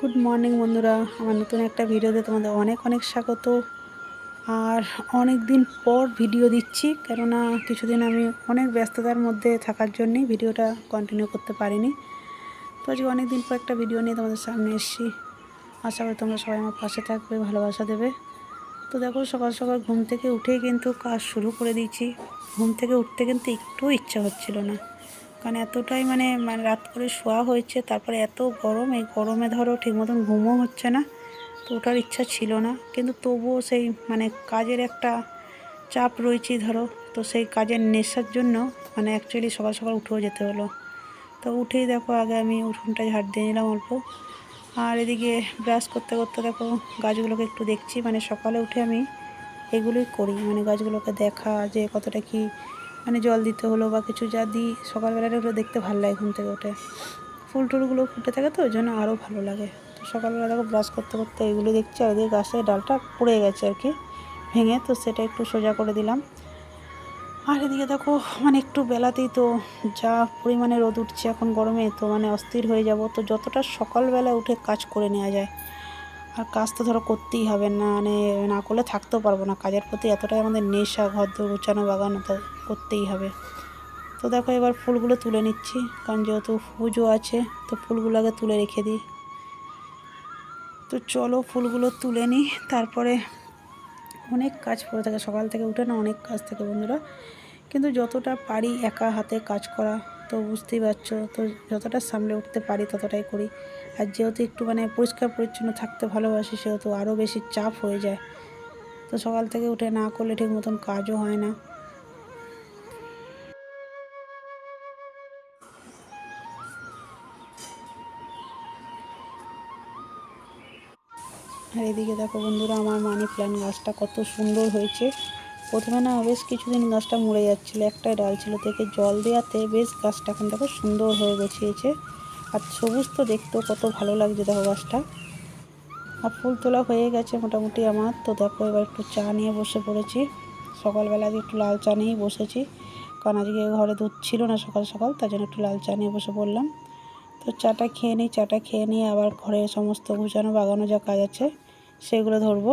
Good morning বন্ধুরা। আমার নতুন একটা ভিডিওতে তোমাদের অনেক অনেক স্বাগত। আর অনেক দিন পর ভিডিও দিচ্ছি, কেননা কিছুদিন আমি অনেক ব্যস্ততার মধ্যে থাকার জন্যই ভিডিওটা কন্টিনিউ করতে পারিনি। তো আজকে অনেক দিন পর একটা ভিডিও নিয়ে তোমাদের সামনে এসেছি। আশা করি তোমরা সবাই আমার পাশে থাকবে, ভালোবাসা দেবে। তো দেখো, সকাল সকাল ঘুম থেকে উঠেই কিন্তু কাজ শুরু করে দিয়েছি। ঘুম থেকে উঠতে কিন্তু একটু ইচ্ছা হচ্ছিল না। কারণ এতটাই মানে মানে রাত করে শোয়া হয়েছে, তারপরে এত গরম, এই গরমে ধরো ঠিক মতন ঘুমও হচ্ছে না, তো ওটার ইচ্ছা ছিল না। কিন্তু তবুও সেই মানে কাজের একটা চাপ রয়েছে ধরো, তো সেই কাজের নেশার জন্য মানে অ্যাকচুয়ালি সকাল সকাল উঠেও যেতে হলো। তো উঠেই দেখো, আগে আমি উঠোনটা ঝাড় দিয়ে নিলাম অল্প। আর এদিকে ব্রাশ করতে করতে দেখো, গাছগুলোকে একটু দেখছি মানে সকালে উঠে আমি এগুলোই করি মানে গাছগুলোকে দেখা যে কতটা কি মানে জল দিতে হলো বা কিছু যা দিই, সকালবেলাটা ওগুলো দেখতে ভালো লাগে ঘুম থেকে উঠে। ফুল টুলগুলো ফুটে থাকে তো, ওই জন্য আরও ভালো লাগে। তো সকালবেলা দেখো ব্রাশ করতে করতে এগুলো দেখছি, আর এদিকে গাছের ডালটা পড়ে গেছে আর কি, ভেঙে। তো সেটা একটু সোজা করে দিলাম। আর এদিকে দেখো মানে একটু বেলাতেই তো যা পরিমাণে রোদ উঠছে এখন গরমে, তো মানে অস্থির হয়ে যাব। তো যতটা সকালবেলা উঠে কাজ করে নেওয়া যায়, আর কাজ তো ধরো করতেই হবে না মানে না করলে থাকতেও পারব না। কাজের প্রতি এতটাই আমাদের নেশা, ঘর দৌড় গুছানো, বাগানো, তো করতেই হবে। তো দেখো এবার ফুলগুলো তুলে নিচ্ছি, কারণ যেহেতু পুজো আছে, তো ফুলগুলো আগে তুলে রেখে দিই। তো চলো ফুলগুলো তুলে নিই, তারপরে অনেক কাজ পড়ে থাকে, সকাল থেকে উঠে না অনেক কাজ থাকে বন্ধুরা। কিন্তু যতটা পারি একা হাতে কাজ করা, তো বুঝতেই পারছ, তো যতটা সামলে উঠতে পারি ততটাই করি। আর যেহেতু একটু মানে পরিষ্কার পরিচ্ছন্ন থাকতে ভালোবাসি, সেহেতু আরও বেশি চাপ হয়ে যায়। তো সকাল থেকে উঠে না করলে ঠিক মতন কাজও হয় না। আর এদিকে দেখো বন্ধুরা, আমার মানি প্ল্যান্ট গাছটা কত সুন্দর হয়েছে। প্রথমে না বেশ কিছুদিন গাছটা মরে যাচ্ছিল একটাই ডাল ছিল থেকে জল দেওয়াতে বেশ গাছটা এখন দেখো সুন্দর হয়ে গছিয়েছে। আর সবুজ তো দেখতেও কত ভালো লাগছে দেখো গাছটা। আর ফুল তোলা হয়ে গেছে মোটামুটি আমার। তো দেখো এবার একটু চা নিয়ে বসে পড়েছি। সকালবেলা একটু লাল চা নিয়েই বসেছি। কারণ আজকে ঘরে দুধ ছিল না সকাল সকাল, তার জন্য একটু লাল চা নিয়ে বসে পড়লাম। তো চাটা খেয়ে নিই, চাটা খেয়ে নিয়ে আবার ঘরে সমস্ত গুছানো, বাগানো যা কাজ আছে সেগুলো ধরবো।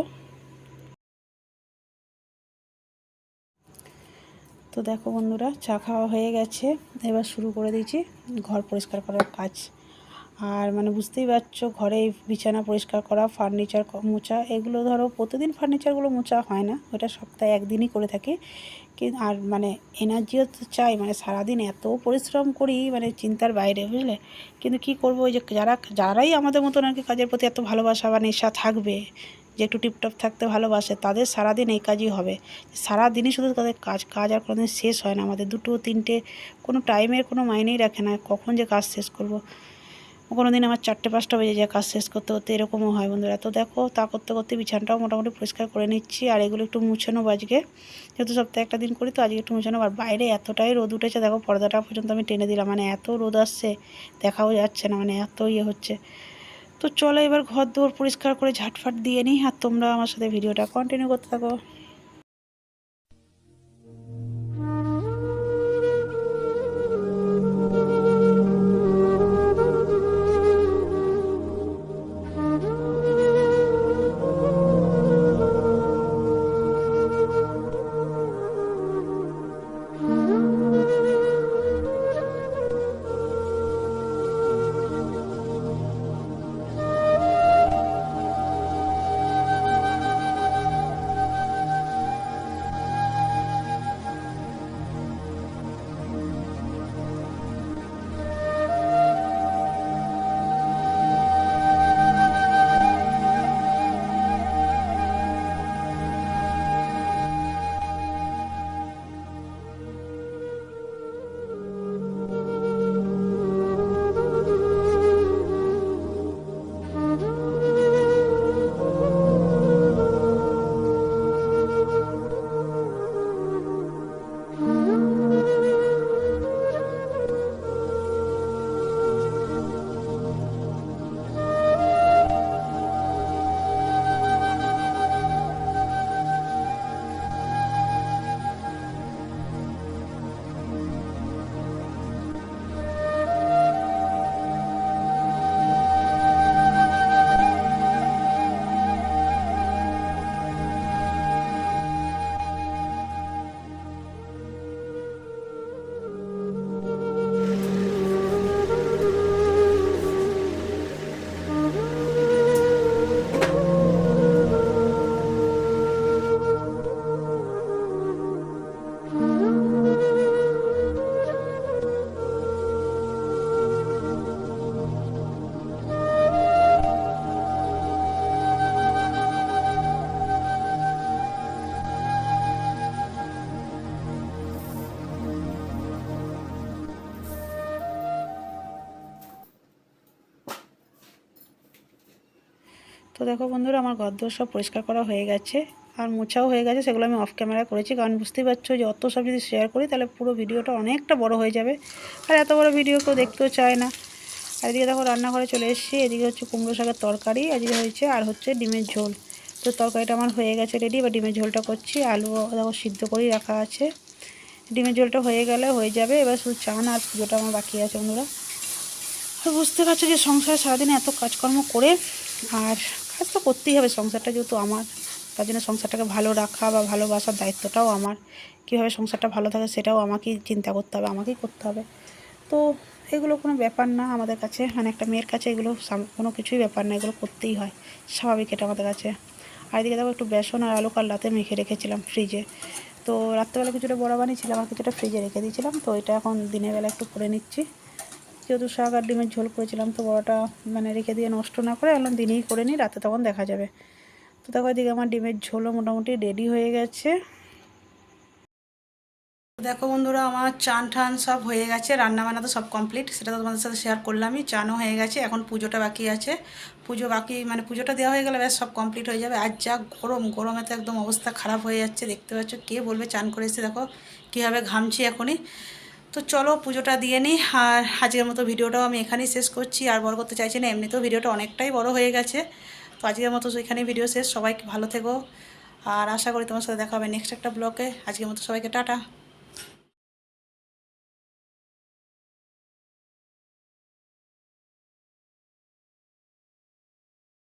তো দেখো বন্ধুরা, চা খাওয়া হয়ে গেছে। এবার শুরু করে দিয়েছি ঘর পরিষ্কার করার কাজ। আর মানে বুঝতেই পারছ, ঘরে বিছানা পরিষ্কার করা ফার্নিচার মোচা এগুলো ধরো প্রতিদিন ফার্নিচারগুলো মোচা হয় না। ওটা সপ্তাহে একদিনই করে থাকি। আর মানে এনার্জিও তো চাই মানে সারাদিন এত পরিশ্রম করি মানে চিন্তার বাইরে, বুঝলে? কিন্তু কি করব, ওই যে যারা, যারাই আমাদের মতন আর কি কাজের প্রতি এত ভালোবাসা বা নেশা থাকবে, যে একটু টিপটপ থাকতে ভালোবাসে, তাদের সারাদিন এই কাজই হবে। সারাদিনই শুধু তাদের কাজ কাজ আর কোনোদিন শেষ হয় না। আমাদের দুটো, তিনটে কোনো টাইমের কোনো মাইনেই রাখে না, কখন যে কাজ শেষ করব। কোনো দিন আমার চারটে পাঁচটা বেজে যায় কাজ শেষ করতে করতে এরকমও হয় বন্ধুরা। তো দেখো, তা করতে করতে বিছানাটাও মোটামুটি পরিষ্কার করে নিচ্ছি। আর এগুলো একটু মুছানো আজকে যেহেতু সপ্তাহে একটা দিন করি, তো আজকে একটু মুছানো। আর বাইরে এতটাই রোদ উঠেছে, দেখো পর্দাটা পর্যন্ত আমি টেনে দিলাম। মানে এত রোদ আসছে, দেখাও যাচ্ছে না মানে এত ইয়ে হচ্ছে। তো চলো এবার ঘর দৌড় পরিষ্কার করে ঝাটফাট দিয়ে নিই, আর তোমরা আমার সাথে ভিডিওটা কন্টিনিউ করতে থাকো। তো দেখো বন্ধুরা, আমার ঘরদোর সব পরিষ্কার করা হয়ে গেছে আর মোছাও হয়ে গেছে, সেগুলো আমি অফ ক্যামেরা করেছি। কারণ বুঝতেই পারছ যে অত সব যদি শেয়ার করি, তাহলে পুরো ভিডিওটা অনেকটা বড় হয়ে যাবে। আর এত বড় ভিডিও কেউ দেখতেও চায় না। আর এদিকে দেখো রান্নাঘরে চলে এসেছি, এদিকে হচ্ছে কুমড়ো শাকের তরকারি, এদিকে হয়েছে আর হচ্ছে ডিমের ঝোল। তো তরকারিটা আমার হয়ে গেছে রেডি বা ডিমের ঝোলটা করছি। আলু দেখো সিদ্ধ করেই রাখা আছে। ডিমের ঝোলটা হয়ে গেলে হয়ে যাবে, এবার শুধু চান আর পুজোটা আমার বাকি আছে বন্ধুরা। তো বুঝতে পারছ যে সংসারে সারাদিন এত কাজকর্ম করে আর কাজ তো করতেই হবে। সংসারটা যেহেতু আমার, তার জন্য সংসারটাকে ভালো রাখা বা ভালোবাসার দায়িত্বটাও আমার। কীভাবে সংসারটা ভালো থাকে সেটাও আমাকেই চিন্তা করতে হবে, আমাকেই করতে হবে। তো এগুলো কোনো ব্যাপার না, আমাদের কাছে মানে একটা মেয়ের কাছে এগুলো কোনো কিছুই ব্যাপার না, এগুলো করতেই হয়, স্বাভাবিক এটা আমাদের কাছে। আর এদিকে দেখো একটু বেসন আর আলু কাল রাতে মেখে রেখেছিলাম ফ্রিজে। তো রাত্রেবেলা কিছুটা বড়া বানিয়েছিলাম আর কিছুটা ফ্রিজে রেখে দিয়েছিলাম। তো এটা এখন দিনের বেলা একটু করে নিচ্ছি। যেহেতু শাক আর ডিমের ঝোল করেছিলাম, তো বড়াটা মানে রেখে দিয়ে নষ্ট না করে এখন দিনেই করে নিই, রাতে তখন দেখা যাবে। তো দেখো এদিকে আমার ডিমের ঝোলও মোটামুটি রেডি হয়ে গেছে। দেখো বন্ধুরা, আমার চান ঠান সব হয়ে গেছে রান্না বান্না তো সব কমপ্লিট সেটা তো তোমাদের সাথে শেয়ার করলামই, চানও হয়ে গেছে, এখন পুজোটা বাকি আছে। পুজো বাকি মানে পুজোটা দেওয়া হয়ে গেলে ব্যাস সব কমপ্লিট হয়ে যাবে, আর যা গরম, গরমে তো একদম অবস্থা খারাপ হয়ে যাচ্ছে, দেখতে পাচ্ছ কে বলবে চান করে এসে দেখো কীভাবে ঘামছি এখনই। তো চলো পুজোটা দিয়ে নিই। আর আজকের মতো ভিডিওটাও আমি এখানেই শেষ করছি। আর বড় করতে চাইছি না, এমনিতেও ভিডিওটা অনেকটাই বড় হয়ে গেছে। তো আজকের মতো এখানেই ভিডিও শেষ। সবাইকে ভালো থেকো। আর আশা করি তোমার সাথে দেখা হবে নেক্সট একটা ব্লগে। আজকের মতো সবাইকে টাটা।